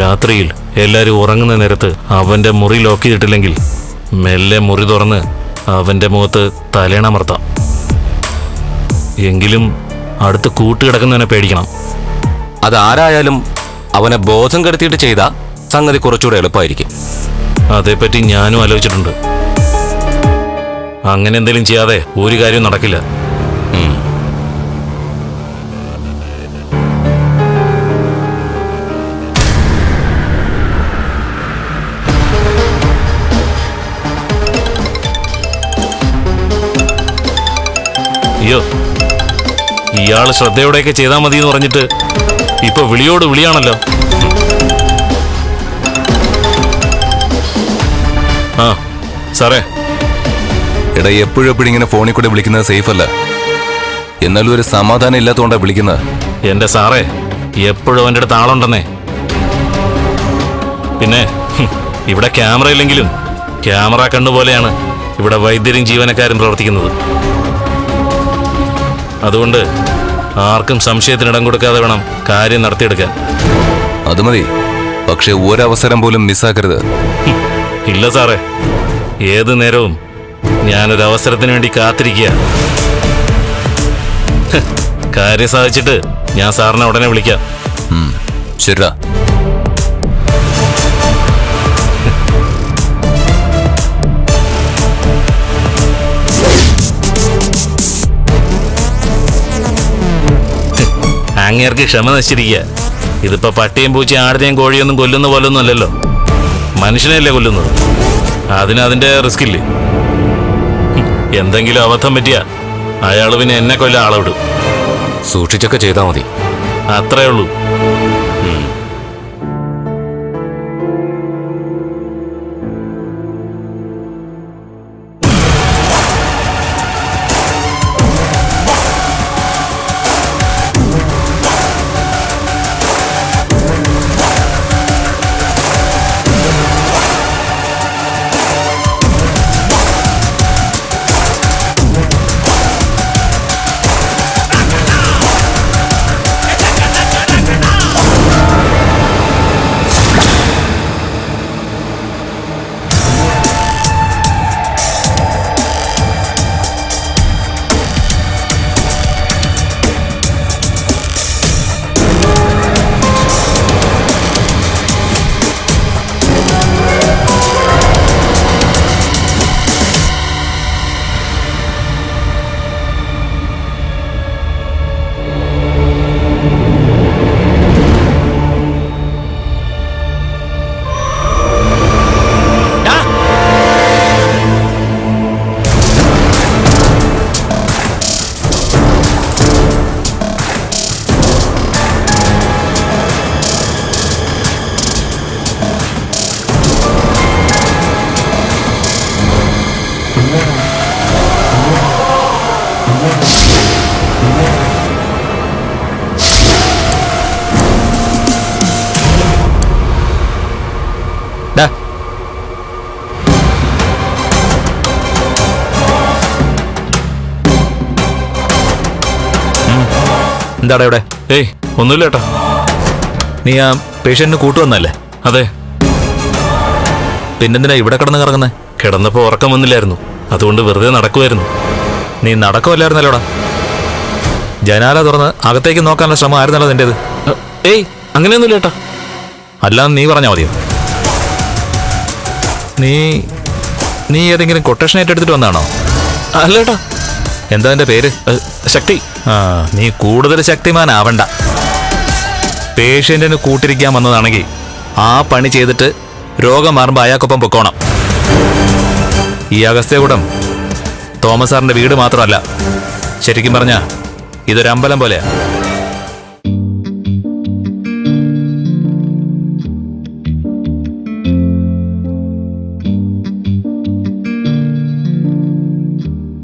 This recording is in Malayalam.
രാത്രിയിൽ എല്ലാവരും ഉറങ്ങുന്ന നേരത്ത് അവന്റെ മുറി ലോക്ക് ചെയ്തിട്ടില്ലെങ്കിൽ മെല്ലെ മുറി തുറന്ന് അവന്റെ മുഖത്ത് തലേണമർത്താം എങ്കിലും അടുത്ത് കൂട്ടുകിടക്കുന്നവനെ പേടിക്കണം. അതാരായാലും അവനെ ബോധം കെടുത്തിയിട്ട് ചെയ്ത സംഗതി കുറച്ചുകൂടെ എളുപ്പമായിരിക്കും അതേപ്പറ്റി ഞാനും ആലോചിച്ചിട്ടുണ്ട്. അങ്ങനെ എന്തെങ്കിലും ചെയ്യാതെ ഒരു കാര്യവും നടക്കില്ല. അയ്യോ ഇയാൾ ശ്രദ്ധയോടെയൊക്കെ ചെയ്താൽ മതി എന്ന് പറഞ്ഞിട്ട് ഇപ്പൊ വിളിയോട് വിളിയാണല്ലോ. ആ സാറേ. എടാ എപ്പോഴും എപ്പോഴും ഇങ്ങനെ ഫോണിൽ കൂടെ വിളിക്കുന്നത് സേഫ് അല്ല. എന്നാലും ഒരു സമാധാനം ഇല്ലാത്തതുകൊണ്ടാ വിളിക്കുന്നത്. എന്റെ സാറേ എപ്പോഴും അവന്റെ അടുത്ത് ആളുണ്ടെന്നേ. പിന്നെ ഇവിടെ ക്യാമറ ഇല്ലെങ്കിലും ക്യാമറ കണ്ണുപോലെയാണ് ഇവിടെ വൈദ്യരും ജീവനക്കാരും പ്രവർത്തിക്കുന്നത്. അതുകൊണ്ട് ആർക്കും സംശയത്തിന് ഇടം കൊടുക്കാതെ വേണം കാര്യം നടത്തിയെടുക്കാൻ. അത് മതി. പക്ഷെ ഒരവസരം പോലും മിസ്സാക്കരുത്. ഇല്ല സാറേ. ഏത് നേരവും ഞാനൊരു അവസരത്തിന് വേണ്ടി കാത്തിരിക്കുക. കാര്യം സാധിച്ചിട്ട് ഞാൻ സാറിനെ ഉടനെ വിളിക്കാം. ശരിടാ. അങ്ങേർക്ക് ക്ഷമ നശിച്ചിരിക്കുക ഇതിപ്പോ പട്ടിയും പൂച്ചയും ആടിനെയും കോഴിയൊന്നും കൊല്ലുന്ന പോലൊന്നും അല്ലല്ലോ. മനുഷ്യനെയല്ലേ കൊല്ലുന്നത്? അതിന് അതിന്റെ റിസ്ക് ഇല്ലേ? എന്തെങ്കിലും അബദ്ധം പറ്റിയ അയാൾ പിന്നെ എന്നെ കൊല്ല ആളവിടും സൂക്ഷിച്ചൊക്കെ ചെയ്താൽ മതി. അത്രേ ഉള്ളൂ. എന്താടാ ഇവിടെ? ഏയ് ഒന്നുമില്ല ഏട്ടാ. നീ ആ പേഷ്യന്റിന് കൂട്ടുവന്നല്ലേ അതെ. പിന്നെന്തിനാ ഇവിടെ കിടന്ന് കറങ്ങുന്നത് കിടന്നപ്പോ ഉറക്കം വന്നില്ലായിരുന്നു. അതുകൊണ്ട് വെറുതെ നടക്കുമായിരുന്നു നീ നടക്കുമല്ലായിരുന്നല്ലോടാ ജനാല തുറന്ന് അകത്തേക്ക് നോക്കാനുള്ള ശ്രമം ആയിരുന്നല്ലോ നിന്റേത്. ഏയ് അങ്ങനെയൊന്നുമില്ല ഏട്ടാ. അല്ലാന്ന് നീ പറഞ്ഞാൽ മതിയോ? നീ നീ ഏതെങ്കിലും കൊട്ടേഷൻ ഏറ്റെടുത്തിട്ട് വന്നാണോ? അല്ല ഏട്ടാ. എന്താ എന്റെ പേര്? ശക്തി. ആ നീ കൂടുതൽ ശക്തിമാനാവണ്ട. പേഷ്യന്റിന് കൂട്ടിരിക്കാൻ വന്നതാണെങ്കിൽ ആ പണി ചെയ്തിട്ട് രോഗം മാറുമ്പോൾ അയാൾക്കൊപ്പം പൊക്കോണം. ഈ അഗസ്ത്യകൂടം തോമസ് സാറിന്റെ വീട് മാത്രമല്ല. ശരിക്കും പറഞ്ഞ ഇതൊരമ്പലം പോലെയാണ് പോലെയാ.